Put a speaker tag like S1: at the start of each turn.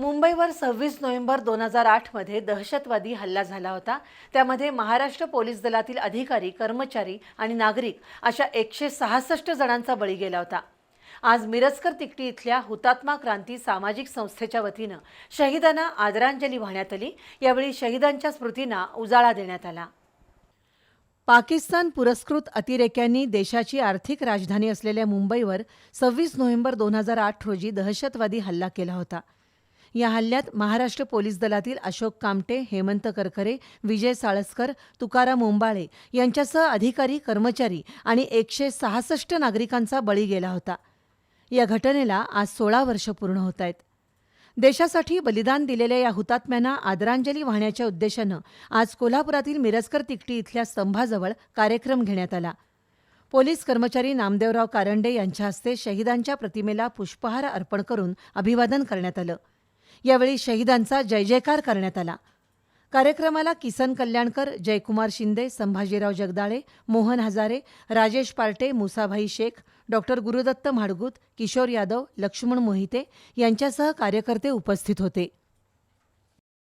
S1: मुंबईवर सव्वीस नोव्हेंबर दोन हजार आठमध्ये दहशतवादी हल्ला झाला होता त्यामध्ये महाराष्ट्र पोलीस दलातील अधिकारी कर्मचारी आणि नागरिक अशा एकशे सहासष्ट जणांचा बळी गेला होता आज मिरजकर तिकटी इथल्या हुतात्मा क्रांती सामाजिक संस्थेच्या वतीनं शहीदांना आदरांजली वाहण्यात आली यावेळी शहीदांच्या स्मृतींना उजाळा देण्यात आला
S2: पाकिस्तान पुरस्कृत अतिरेक्यांनी देशाची आर्थिक राजधानी असलेल्या मुंबईवर सव्वीस नोव्हेंबर दोन हजार आठ रोजी दहशतवादी हल्ला केला होता या हल्ल्यात महाराष्ट्र पोलीस दलातील अशोक कामटे हेमंत करकरे विजय साळसकर तुकाराम मुंबाळे यांच्यासह अधिकारी कर्मचारी आणि एकशे सहासष्ट नागरिकांचा बळी गेला होता या घटनेला आज सोळा वर्ष पूर्ण होत आहेत देशासाठी बलिदान दिलेल्या या हुतात्म्यांना आदरांजली वाहण्याच्या उद्देशानं आज कोल्हापुरातील मिरजकर तिकटी इथल्या स्तंभाजवळ कार्यक्रम घेण्यात आला पोलीस कर्मचारी नामदेवराव कारंडे यांच्या हस्ते शहीदांच्या प्रतिमेला पुष्पहार अर्पण करून अभिवादन करण्यात आलं यावेळी शहीदांचा जयजयकार करण्यात आला कार्यक्रमाला किसन कल्याणकर जयकुमार शिंदे संभाजीराव जगदाळे मोहन हजारे राजेश पार्टे मुसाभाई शेख डॉक्टर गुरुदत्त म्हाडगुत किशोर यादव लक्ष्मण मोहिते यांच्यासह कार्यकर्ते उपस्थित होते